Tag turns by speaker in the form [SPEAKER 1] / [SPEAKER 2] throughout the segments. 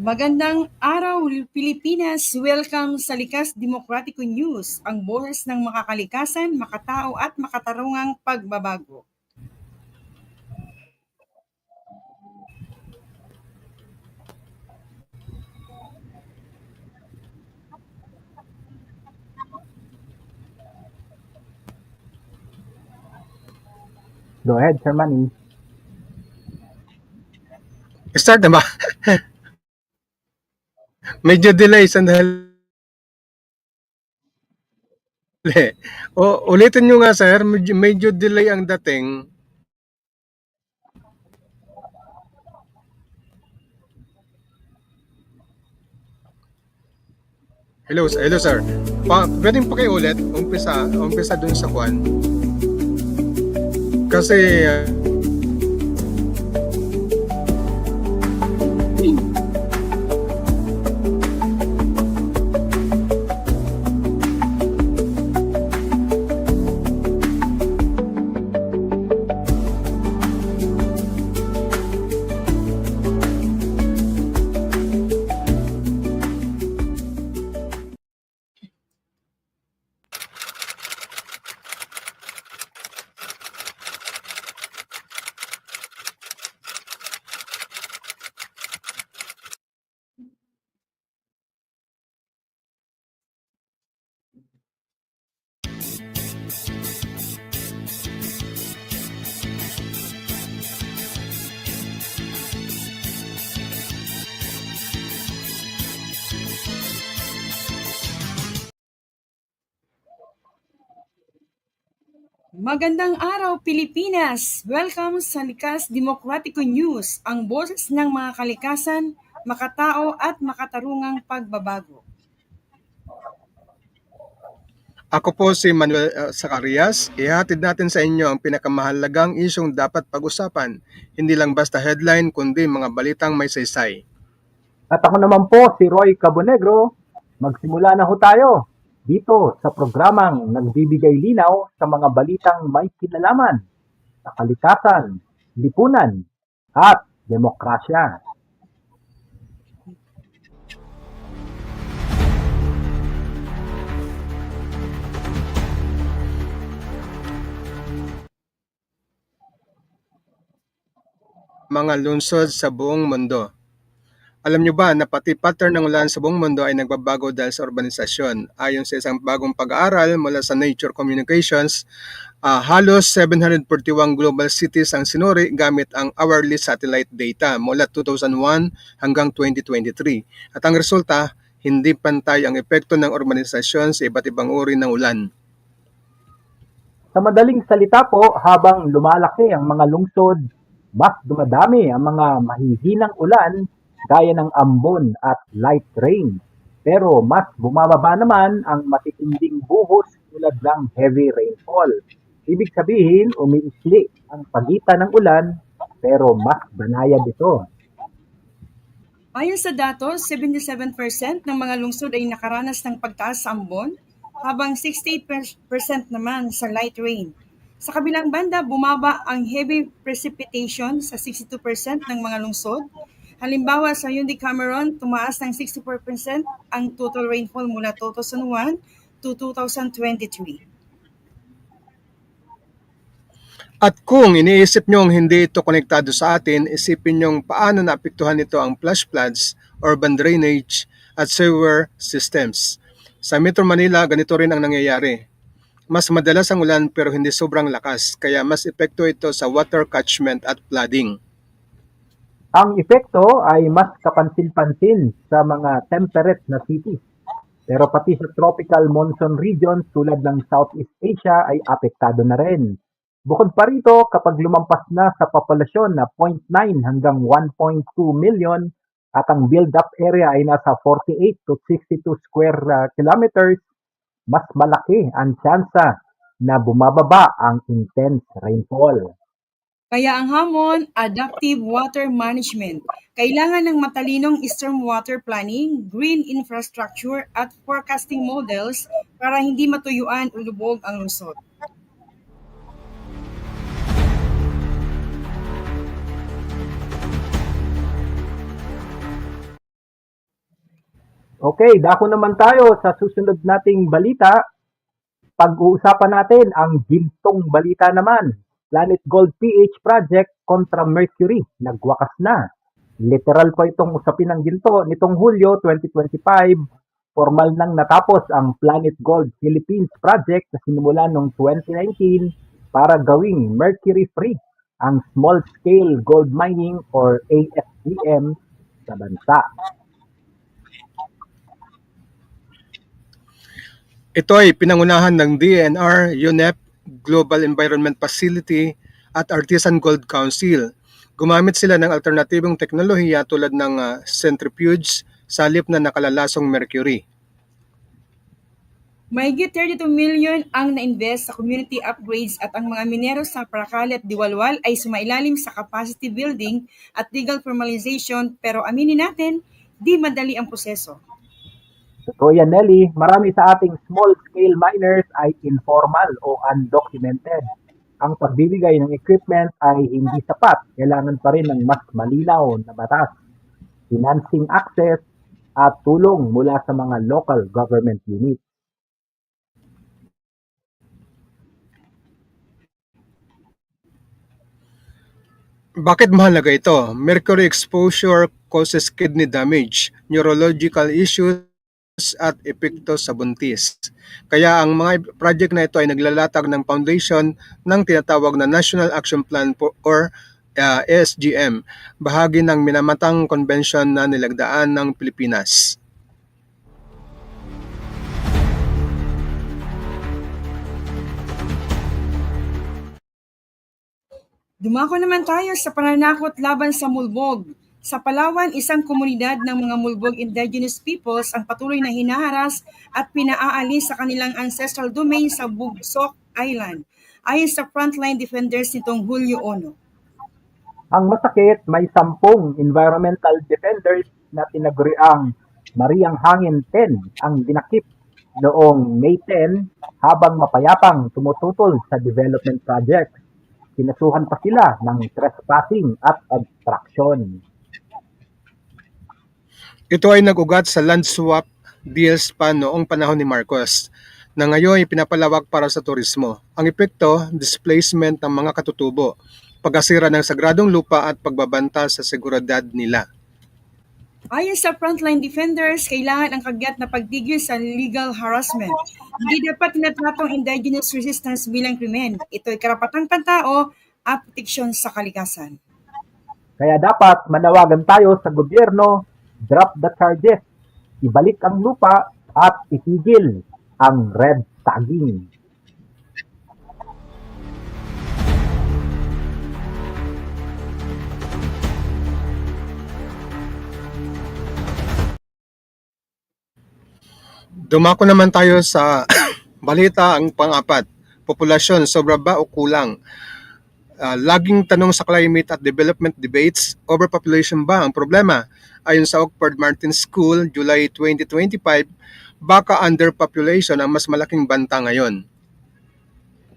[SPEAKER 1] Magandang araw, Pilipinas! Welcome sa Likas Demokratiko News, ang boses ng makakalikasan, makatao at makatarungang pagbabago.
[SPEAKER 2] Go ahead, Sir Manny.
[SPEAKER 3] Start na ba? Medyo delay, sandali. O, ulitin nyo nga, sir. Medyo, medyo delay ang dating. Hello, hello sir. Pa, pwedeng pakiulit, umpisa, umpisa dun sa kwan. Kasi, uh,
[SPEAKER 1] Magandang araw, Pilipinas! Welcome sa Likas Demokratiko News, ang boses ng mga kalikasan, makatao at makatarungang pagbabago.
[SPEAKER 3] Ako po si Manuel uh, Zacarias. Ihatid natin sa inyo ang pinakamahalagang isyong dapat pag-usapan. Hindi lang basta headline, kundi mga balitang may saysay.
[SPEAKER 2] At ako naman po, si Roy Cabonegro. Magsimula na ho tayo dito sa programang nagbibigay linaw sa mga balitang may kinalaman sa kalikasan, lipunan, at demokrasya.
[SPEAKER 3] Mga lungsod sa buong mundo. Alam nyo ba na pati pattern ng ulan sa buong mundo ay nagbabago dahil sa urbanisasyon? Ayon sa isang bagong pag-aaral mula sa Nature Communications, uh, halos 741 global cities ang sinuri gamit ang hourly satellite data mula 2001 hanggang 2023. At ang resulta, hindi pantay ang epekto ng urbanisasyon sa iba't ibang uri ng ulan.
[SPEAKER 2] Sa madaling salita po, habang lumalaki ang mga lungsod, mas dumadami ang mga mahihinang ulan gaya ng ambon at light rain. Pero mas bumababa naman ang matitinding buhos tulad ng heavy rainfall. Ibig sabihin, umiisli ang pagitan ng ulan pero mas banayad ito.
[SPEAKER 1] Ayon sa datos, 77% ng mga lungsod ay nakaranas ng pagtaas sa ambon, habang 68% naman sa light rain. Sa kabilang banda, bumaba ang heavy precipitation sa 62% ng mga lungsod. Halimbawa, sa Yundi Cameron, tumaas ng 64% ang total rainfall mula 2001 to 2023.
[SPEAKER 3] At kung iniisip nyong hindi ito konektado sa atin, isipin nyong paano naapektuhan nito ang flash floods, urban drainage, at sewer systems. Sa Metro Manila, ganito rin ang nangyayari. Mas madalas ang ulan pero hindi sobrang lakas, kaya mas epekto ito sa water catchment at flooding.
[SPEAKER 2] Ang epekto ay mas kapansin-pansin sa mga temperate na cities. Pero pati sa tropical monsoon regions tulad ng Southeast Asia ay apektado na rin. Bukod pa rito, kapag lumampas na sa populasyon na 0.9 hanggang 1.2 million at ang build-up area ay nasa 48 to 62 square uh, kilometers, mas malaki ang tsansa na bumababa ang intense rainfall.
[SPEAKER 1] Kaya ang hamon, adaptive water management. Kailangan ng matalinong stormwater planning, green infrastructure at forecasting models para hindi matuyuan o lubog ang lungsod.
[SPEAKER 2] Okay, dako naman tayo sa susunod nating balita. Pag-uusapan natin ang gintong balita naman. Planet Gold PH Project kontra Mercury. Nagwakas na. Literal po itong usapin ng ginto nitong Hulyo 2025. Formal nang natapos ang Planet Gold Philippines Project na sinimulan noong 2019 para gawing mercury-free ang small-scale gold mining or ASGM sa bansa.
[SPEAKER 3] Ito ay pinangunahan ng DNR, UNEP, Global Environment Facility at Artisan Gold Council. Gumamit sila ng alternatibong teknolohiya tulad ng ah, centrifuge sa halip na nakalalasong mercury.
[SPEAKER 1] Mahigit 32 million ang na-invest sa community upgrades at ang mga minero sa Paracali at Diwalwal ay sumailalim sa capacity building at legal formalization pero aminin natin, di madali ang proseso.
[SPEAKER 2] Totoo yan, Nelly. Marami sa ating small-scale miners ay informal o undocumented. Ang pagbibigay ng equipment ay hindi sapat. Kailangan pa rin ng mas malinaw na batas, financing access, at tulong mula sa mga local government units.
[SPEAKER 3] Bakit mahalaga ito? Mercury exposure causes kidney damage, neurological issues, at epekto sa buntis. Kaya ang mga project na ito ay naglalatag ng foundation ng tinatawag na National Action Plan po, or uh, ASGM, bahagi ng minamatang convention na nilagdaan ng Pilipinas.
[SPEAKER 1] Dumako naman tayo sa pananakot laban sa mulbog. Sa Palawan, isang komunidad ng mga mulbog indigenous peoples ang patuloy na hinaharas at pinaaalis sa kanilang ancestral domain sa Bugsok Island. Ayon sa frontline defenders nitong Hulyo 1.
[SPEAKER 2] Ang masakit, may sampung environmental defenders na tinaguriang Mariang Hangin 10 ang dinakip noong May 10 habang mapayapang tumututol sa development project. Kinasuhan pa sila ng trespassing at obstruction.
[SPEAKER 3] Ito ay nag-ugat sa land swap deals pa noong panahon ni Marcos na ngayon ay pinapalawak para sa turismo. Ang epekto, displacement ng mga katutubo, pagkasira ng sagradong lupa at pagbabanta sa seguridad nila.
[SPEAKER 1] Ayon sa frontline defenders, kailangan ang kagyat na pagtigil sa legal harassment. Hindi dapat tinatratong indigenous resistance bilang krimen. Ito ay karapatang pantao at proteksyon sa kalikasan.
[SPEAKER 2] Kaya dapat manawagan tayo sa gobyerno, drop the charges, ibalik ang lupa at itigil ang red tagging.
[SPEAKER 3] Dumako naman tayo sa balita ang pang-apat. Populasyon, sobra ba o kulang? Ah, laging tanong sa climate at development debates, overpopulation ba ang problema? Ayon sa Oxford Martin School, July 2025, baka underpopulation ang mas malaking banta ngayon.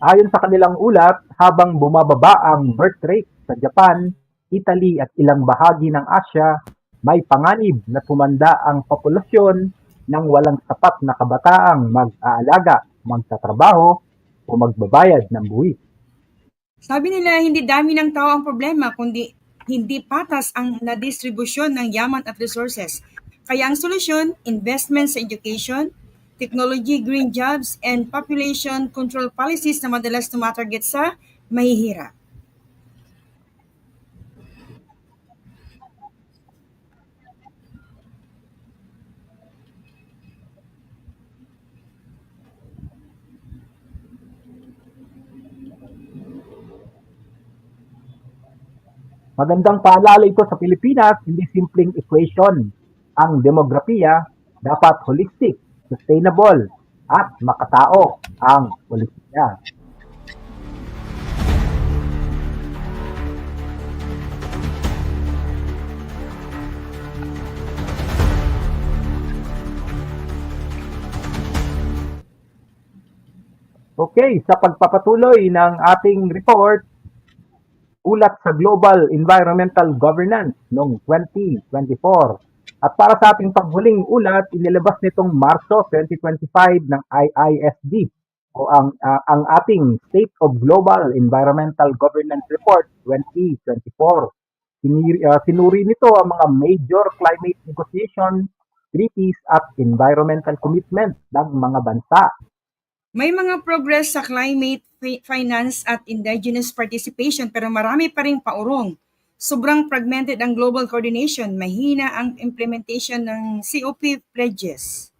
[SPEAKER 2] Ayon sa kanilang ulat, habang bumababa ang birth rate sa Japan, Italy at ilang bahagi ng Asya, may panganib na tumanda ang populasyon ng walang sapat na kabataang mag-aalaga, magtatrabaho o magbabayad ng buwis.
[SPEAKER 1] Sabi nila, hindi dami ng tao ang problema, kundi hindi patas ang na-distribusyon ng yaman at resources. Kaya ang solusyon, investment sa education, technology, green jobs, and population control policies na madalas tumatarget sa mahihirap.
[SPEAKER 2] Magandang paalala ito sa Pilipinas, hindi simpleng equation. Ang demografiya dapat holistic, sustainable, at makatao ang polisiya. Okay, sa pagpapatuloy ng ating report, ulat sa Global Environmental Governance noong 2024 At para sa ating paghuling ulat, inilabas nitong Marso 2025 ng IISD o ang ah, ang ating State of Global Environmental Governance Report 2024. Siniri, ah, sinuri nito ang mga major climate negotiation, treaties at environmental commitments ng mga bansa.
[SPEAKER 1] May mga progress sa climate fi- finance at indigenous participation pero marami pa rin paurong. Sobrang fragmented ang global coordination, mahina ang implementation ng COP pledges.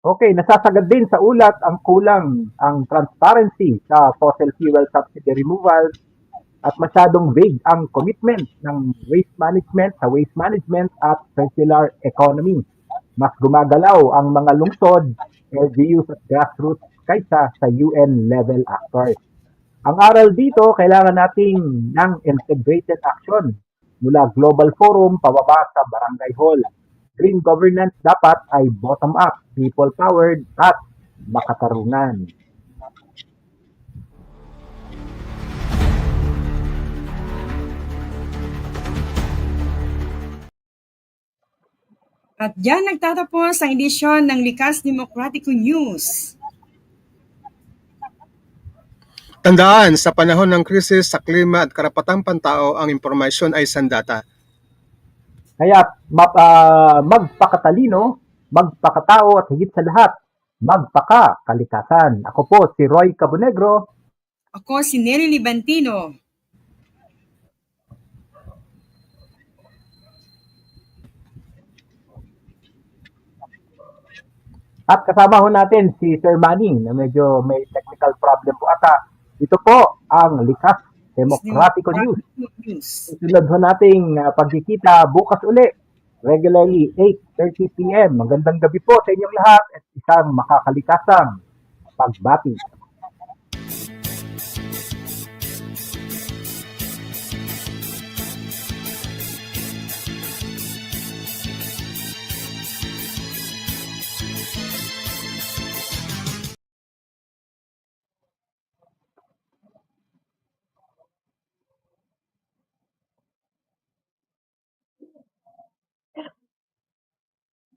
[SPEAKER 2] Okay, nasasagad din sa ulat ang kulang ang transparency sa fossil fuel subsidy removal at masyadong vague ang commitment ng waste management sa waste management at circular economy. Mas gumagalaw ang mga lungsod, LGUs at grassroots kaysa sa UN level actors. Ang aral dito, kailangan nating ng integrated action mula global forum pababa sa barangay hall. Green governance dapat ay bottom-up, people-powered at makatarungan.
[SPEAKER 1] At diyan nagtatapos ang edisyon ng Likas Demokratiko News.
[SPEAKER 3] Tandaan, sa panahon ng krisis sa klima at karapatang pantao, ang impormasyon ay sandata.
[SPEAKER 2] Kaya map, ah, magpakatalino, magpakatao at higit sa lahat, magpakakalikasan. Ako po si Roy Cabonegro.
[SPEAKER 1] Ako si Neri Libantino.
[SPEAKER 2] At kasama ho natin si Sir Manny na medyo may technical problem po ata. Ito po ang Likas Demokratiko News.
[SPEAKER 1] News.
[SPEAKER 2] Susunod ho nating ah, pagkikita bukas uli. Regularly 8.30pm. Magandang gabi po sa inyong lahat at isang makakalikasang pagbati.